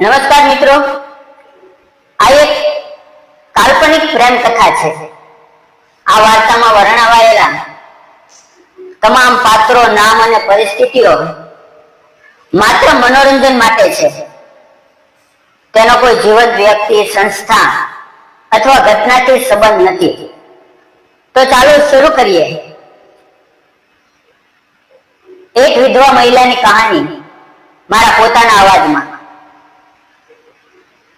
નમસ્કાર મિત્રો. આ એક કાલ્પનિક પ્રેમ કથા છે. આ વાર્તામાં વર્ણવાયેલા તમામ પાત્રો, નામ અને પરિસ્થિતિઓ માત્ર મનોરંજન માટે છે. તેનો કોઈ જીવંત વ્યક્તિ, સંસ્થા અથવા ઘટનાથી સંબંધ નથી. તો ચાલો શરૂ કરીએ. એક વિધવા મહિલાની કહાની મારા પોતાના અવાજમાં.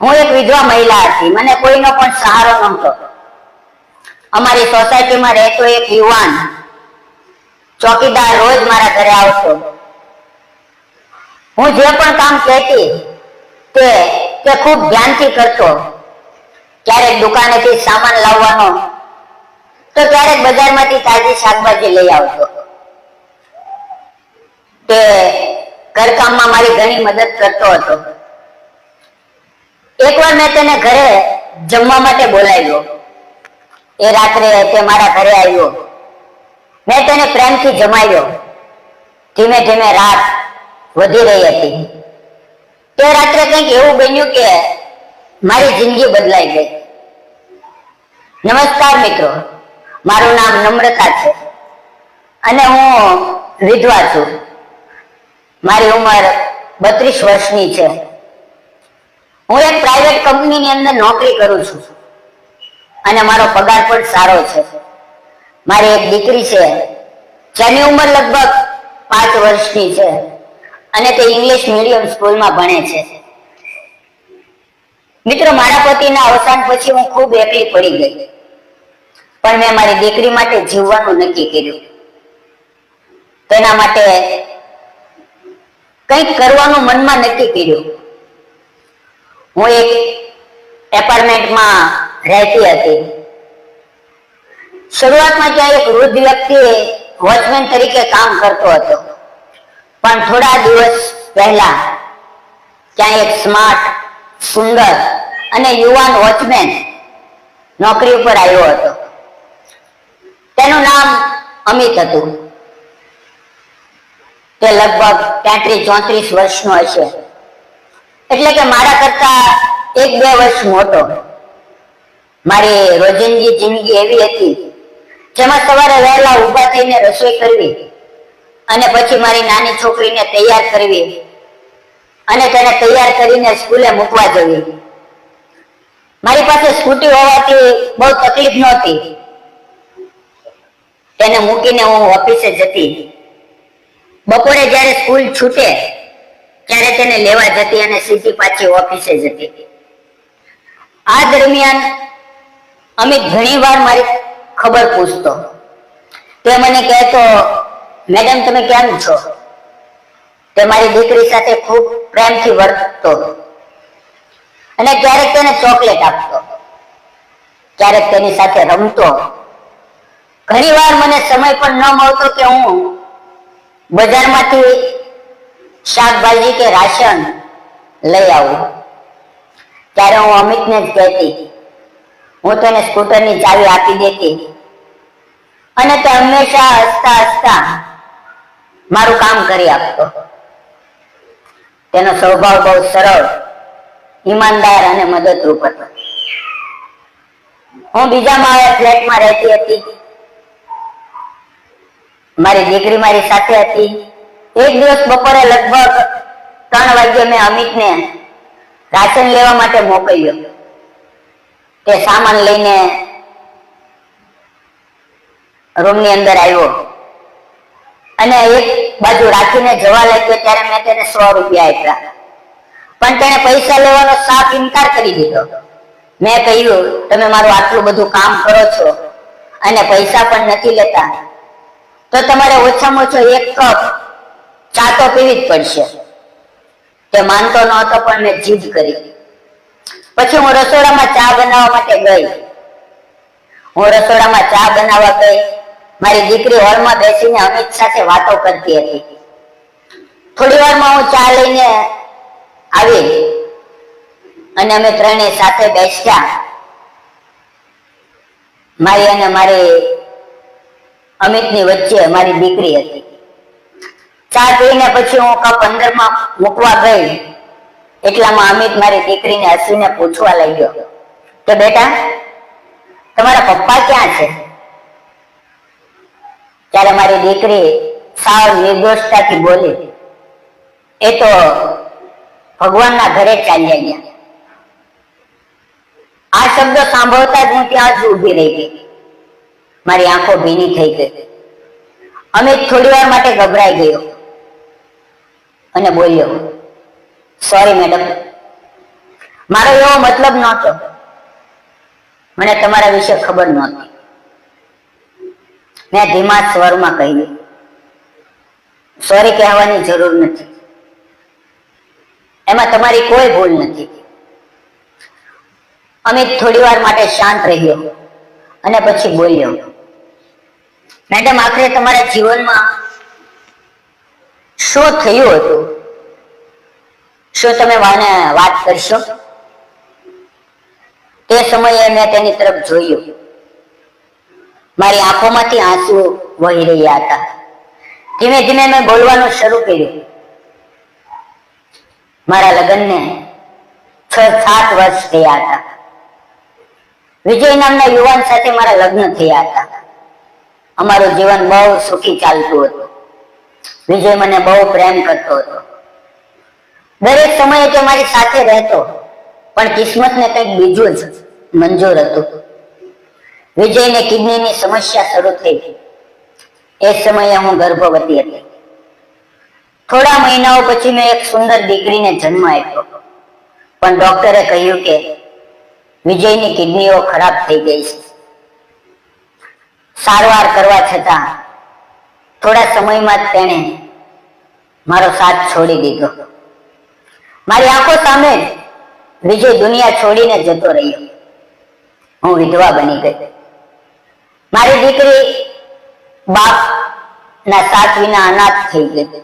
હું એક વિધવા મહિલા હતી. મને કોઈનો પણ સહારો નહોતો. અમારી સોસાયટીમાં રહેતો એક યુવાન ચોકીદાર રોજ મારા ઘરે આવતો. હું જે પણ કામ કહેતી તે તે ખૂબ ધ્યાનથી કરતો. ક્યારેક દુકાનેથી સામાન લાવવાનો, તો ક્યારેક બજારમાંથી તાજી શાકભાજી લઈ આવતો. તે ઘરકામમાં મારી ઘણી મદદ કરતો હતો. એકવાર મેં તેને ઘરે જમવા માટે બોલાવ્યો. એ રાત્રે તે મારા ઘરે આવ્યો. મેં તેને પ્રેમથી જમાવ્યો. ધીમે ધીમે રાત વધી રહી હતી. તે રાત્રે કંઈક એવું બન્યું કે મારી જિંદગી બદલાઈ ગઈ. નમસ્કાર મિત્રો, મારું નામ નમ્રતા છે અને હું વિધવા છું. મારી ઉંમર બત્રીસ વર્ષની છે. હું એક પ્રાઇવેટ કંપનીની અંદર નોકરી કરું છું. અને મારો પગાર પણ સારો છે. મારી એક દીકરી છે. જેની ઉંમર લગભગ પાંચ વર્ષની છે. અને તે ઇંગ્લિશ મીડિયમ સ્કૂલમાં ભણે છે. મિત્રો, મારા પતિના અવસાન પછી હું ખૂબ એકલી પડી ગઈ. પણ મેં મારી દીકરી માટે જીવવાનું નક્કી કર્યું. તેના માટે કંઈક કરવાનું મનમાં નક્કી કર્યું. હું એક એપાર્ટમેન્ટમાં રહેતી હતી. શરૂઆતમાં ત્યાં એક વૃદ્ધ વ્યક્તિ વોચમેન તરીકે કામ કરતો હતો. પણ થોડા દિવસ પહેલા ત્યાં એક સ્માર્ટ, સુંદર અને યુવાન વોચમેન નોકરી ઉપર આવ્યો હતો. તેનું નામ અમિત હતું. તે લગભગ તેત્રીસ ચોત્રીસ વર્ષનો હશે. એટલે કે મારા કરતા એક બે વર્ષ મોટો. મારી રોજિંદી જિંદગી એવી હતી, જેમાં સવારે વહેલા ઊભા થઈને રસોઈ કરવી અને પછી મારી નાની છોકરીને તૈયાર કરવી અને તેને તૈયાર કરીને સ્કૂલે મૂકવા જવી. મારી પાસે સ્કૂટી હોવાથી બહુ તકલીફ નહોતી. તેને મૂકીને હું ઓફિસે જતી. બપોરે જ્યારે સ્કૂલ છૂટે ત્યારે તેને લેવા જતી અને સીધી પાછી ઓફિસે જતી. આ દરમિયાન અમિત ઘણી વાર મારી ખબર પૂછતો. તે મને કહેતો, મેડમ, તમે કેમ છો? તે મારી દીકરી સાથે ખૂબ પ્રેમથી વર્તતો અને ક્યારેક તેને ચોકલેટ આપતો. ક્યારેક તેની સાથે રમતો. ઘણી વાર મને સમય પણ ન મળતો કે હું બજારમાંથી શાકભાજી કે રાશન લઈ આવું. ત્યારે હું અમિતને જ કહેતી હું તેને સ્કૂટરની ચાવી આપી દેતી અને તે હંમેશા હસતા હસતા મારું કામ કરી આપતો. તેનો સ્વભાવ બહુ સરળ, ઈમાનદાર અને મદદરૂપ હતો. હું બીજા માળે ફ્લેટમાં રહેતી હતી. મારી દીકરી મારી સાથે હતી. એક દિવસ બપોરે લગભગ ત્રણ વાગ્યે મેં અમિતને રાશન લેવા માટે મોકલ્યો. તે સામાન લઈને રૂમની અંદર આવ્યો. અને એક બાજુ રાખીને જવા લાગ્યો, ત્યારે મેં તેને સો રૂપિયા આપ્યા. પણ તેણે પૈસા લેવાનો સાફ ઇનકાર કરી દીધો. મેં કહ્યું, તમે મારું આટલું બધું કામ કરો છો અને પૈસા પણ નથી લેતા, તો તમારે ઓછામાં ઓછો એક કપ ચા તો પીવી જ પડશે. તે માનતો ન હતો પણ મેં જીદ કરી. પછી હું રસોડામાં ચા બનાવવા માટે ગઈ. હું રસોડામાં ચા બનાવવા ગઈ. મારી દીકરી હોલમાં બેસીને અમિત સાથે વાતો કરતી હતી. થોડી વારમાં હું ચા લઈને આવી અને અમે ત્રણેય સાથે બેસ્યા. મારી અને મારી અમિતની વચ્ચે મારી દીકરી હતી. ચા પીને પછી હું કપ અંદરમાં મૂકવા ગઈ. એટલામાં અમિત મારી દીકરીને હસીને પૂછવા લાગ્યો કે બેટા, તમારા પપ્પા ક્યાં છે? ત્યારે મારી દીકરી સાવ નિર્દોષતાથી બોલી, એ તો ભગવાનના ઘરે ચાલ્યા ગયા. આ શબ્દો સાંભળતા જ હું ત્યાં જ ઊભી રહી ગઈ. મારી આંખો ભીની થઈ ગઈ. અમિત થોડી વાર માટે ગભરાઈ ગયો. અને બોલ્યો સોરી મેડમ મારો એવો મતલબ નહોતો. મને તમારા વિશે ખબર નહોતી. મેં ધીમા સ્વરમાં કહ્યું સોરી કહેવાની જરૂર નથી. એમાં તમારી કોઈ ભૂલ નથી. અમિત થોડી વાર માટે શાંત રહ્યો અને પછી બોલ્યો મેડમ આખરે તમારા જીવનમાં શું થયું હતું? શું તમે મને વાત કરશો? તે સમયે મેં તેની તરફ જોયું. મારી આંખોમાંથી આંસુ વહી રહ્યા હતા. ધીમે ધીમે મેં બોલવાનું શરૂ કર્યું. મારા લગ્નને છ સાત વર્ષ થયા હતા. વિજય નામના યુવાન સાથે મારા લગ્ન થયા હતા. અમારું જીવન બહુ સુખી ચાલતું હતું. વિજય મને બહુ પ્રેમ કરતો હતો. દરેક સમયે તે મારી સાથે રહેતો, પણ કિસ્મતને કંઈક બીજું જ મંજૂર હતું. વિજયને કિડનીની સમસ્યા શરૂ થઈ એ સમયે હું ગર્ભવતી હતી. થોડા મહિનાઓ પછી મેં એક સુંદર દીકરીને જન્મ આપ્યો. પણ ડોક્ટરે કહ્યું કે વિજયની કિડનીઓ ખરાબ થઈ ગઈ છે. સારવાર કરવા છતાં થોડા સમયમાં જ તેણે મારો સાથ છોડી દીધો. મારી આંખો સામે વિજય દુનિયા છોડીને જતો રહ્યો. હું વિધવા બની ગઈ. મારી દીકરી બાપ ના સાથ વિના અનાથ થઈ ગઈ.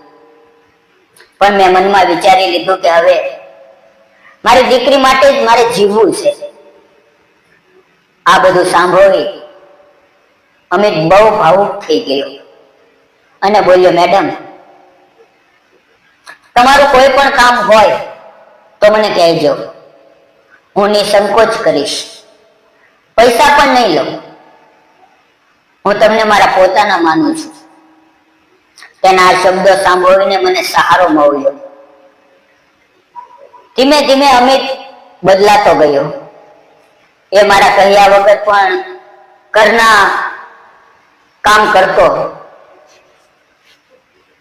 પણ મેં મનમાં વિચારી લીધું કે હવે મારી દીકરી માટે જ મારે જીવવું છે. આ બધું સાંભળવી અમે બહુ ભાવુક થઈ ગયો. અને બોલ્યો, મેડમ, તમારું કોઈ પણ કામ હોય તો મને કહેજો. હું નિસંકોચ કરીશ. પૈસા પણ નહીં લઉં. હું તમને મારા પોતાના માનું છું. તેના આ શબ્દો સાંભળીને મને સહારો મળ્યો. ધીમે ધીમે અમિત બદલાતો ગયો. એ મારા કહ્યા વગર પણ ઘરના કામ કરતો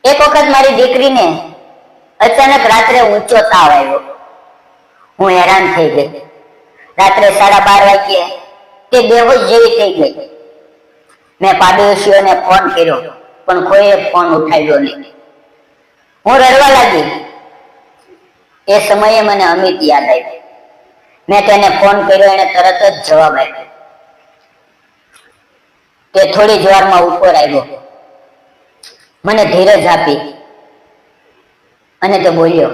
એક વખત મારી દીકરીને અચાનક રાત્રે ઊંચો તાવ આવ્યો. હું હેરાન થઈ ગઈ. રાત્રે સાડા બાર વાગ્યે તે બેહોશ જેવી થઈ ગઈ. મેં પાડોશીઓને ફોન કર્યો, પણ કોઈએ ફોન ઉઠાવ્યો નહીં. હું રડવા લાગી. એ સમયે મને અમિત યાદ આવ્યો મેં તેને ફોન કર્યો, એને તરત જ જવાબ આપ્યો. તે થોડી જ વારમાં ઉપર આવ્યો. મને ધીરજ આપી અને તે બોલ્યો,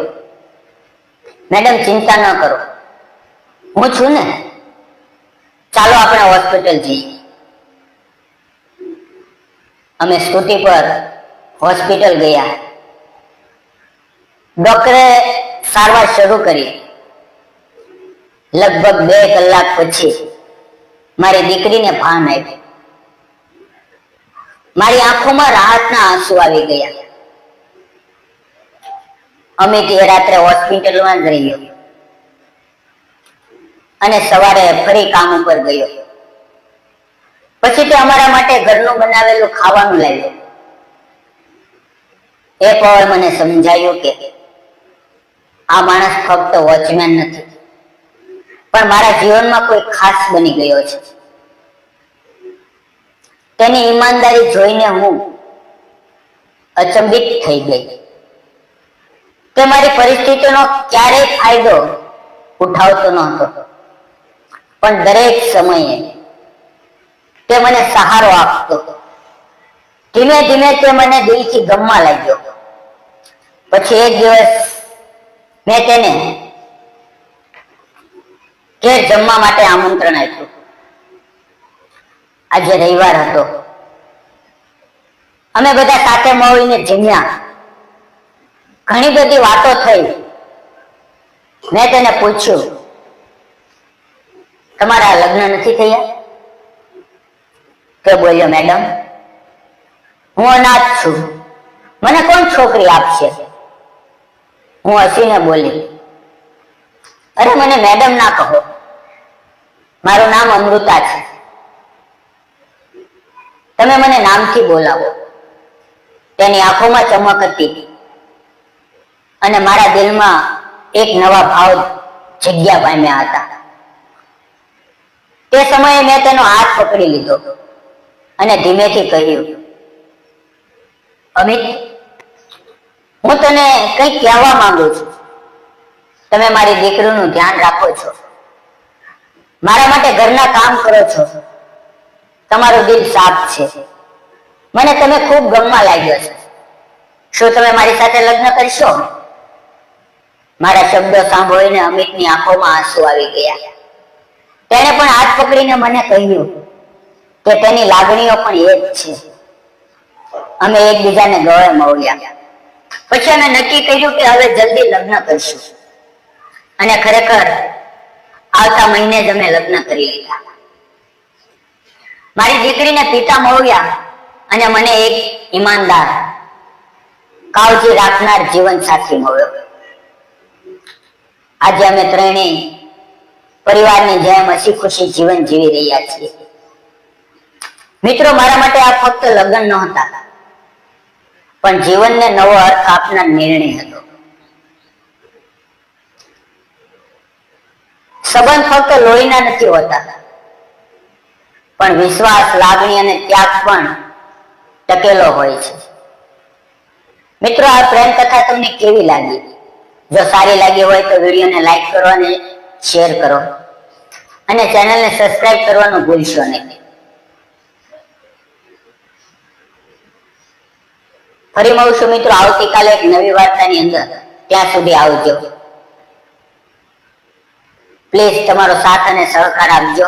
મેડમ, ચિંતા ન કરો. હું છું ને. ચાલો આપણે હોસ્પિટલ જઈએ. અમે સ્કૂટી પર હોસ્પિટલ ગયા. ડોક્ટરે સારવાર શરૂ કરી. લગભગ બે કલાક પછી મારી દીકરીને ભાન આવ્યું મારી આંખોમાં રાહતના આંસુ આવી ગયા. અમે તે રાત્રે હોસ્પિટલમાં જ રહ્યો અને સવારે ફરી કામ ઉપર ગયો. પછી તે અમારા માટે ઘરનું બનાવેલું ખાવાનું લાવ્યો. એ પળ મને સમજાયું કે આ માણસ ફક્ત વોચમેન નથી, પણ મારા જીવનમાં કોઈ ખાસ બની ગયો છે. તેની ઈમાનદારી જોઈને હું અચંબિત થઈ ગઈ. તે મારી પરિસ્થિતિનો ક્યારેય ફાયદો ઉઠાવતો નહોતો. પણ દરેક સમયે તે મને સહારો આપતો. ધીમે ધીમે તે મને દિલથી ગમવા લાગ્યો. પછી એક દિવસ મેં તેને ઘેર જમવા માટે આમંત્રણ આપ્યું. આજે રવિવાર હતો. અમે બધા સાથે મળીને જમ્યા. ઘણી બધી વાતો થઈ. મેં તેને પૂછ્યું, તમારા લગ્ન નથી થયા? તે બોલ્યો, મેડમ, હું અનાથ છું. મને કોણ છોકરી આપશે? હું હસીને બોલી, અરે, મને મેડમ ના કહો. મારું નામ અમૃતા છે. તમે મને નામથી બોલાવો. તેની આંખોમાં ચમક હતી. અને મારા દિલમાં એક નવા ભાવ જગ્યા પામ્યા હતા. તે સમયે મેં તેનો હાથ પકડી લીધો અને ધીમેથી કહ્યું, અમિત, હું તને કંઈક કહેવા માંગુ છું. તમે મારી દીકરીનું ધ્યાન રાખો છો. મારા માટે ઘરના કામ કરો છો. તમારું દિલ સાફ છે. મને તમે ખૂબ ગમવા લાગ્યો છે. શું તમે મારી સાથે લગ્ન કરશો? મારા શબ્દો સાંભળીને અમિતની આંખોમાં આંસુ આવી ગયા. તેણે પણ હાથ પકડીને મને કહ્યું કે તેની લાગણીઓ પણ એ જ છે. અમે એકબીજાને ગળે મળ્યા. પછી અમે નક્કી કર્યું કે હવે જલ્દી લગ્ન કરશું. અને ખરેખર આવતા મહિને જ અમે લગ્ન કરી લીધા. મારી દીકરીને પિતા મળ્યા અને મને એક ઈમાનદાર કાળજી રાખનાર જીવન સાથી મળ્યો. આજે અમે ત્રણેય પરિવારની જેમ હસી ખુશી જીવન જીવી રહ્યા છીએ. મિત્રો, મારા માટે આ ફક્ત લગ્ન નહોતા, પણ જીવનને નવો અર્થ આપનાર નિર્ણય હતો. સંબંધ ફક્ત લોહીના નથી હોતા પણ વિશ્વાસ, લાગણી અને ત્યાગ પણ ટકેલો હોય છે. મિત્રો, આ પ્રેમ કથા તમને કેવી લાગી? જો સારી લાગી હોય તો વિડીયોને લાઈક કરો અને શેર કરો. અને ચેનલને સબસ્ક્રાઇબ કરવાનું ભૂલશો નહીં. ફરી મળશું મિત્રો, આવતીકાલે એક નવી વાર્તાની અંદર. ત્યાં સુધી આવજો. પ્લીઝ તમારો સાથ અને સહકાર આપજો.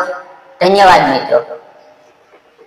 ધન્યવાદ, મિત્રો.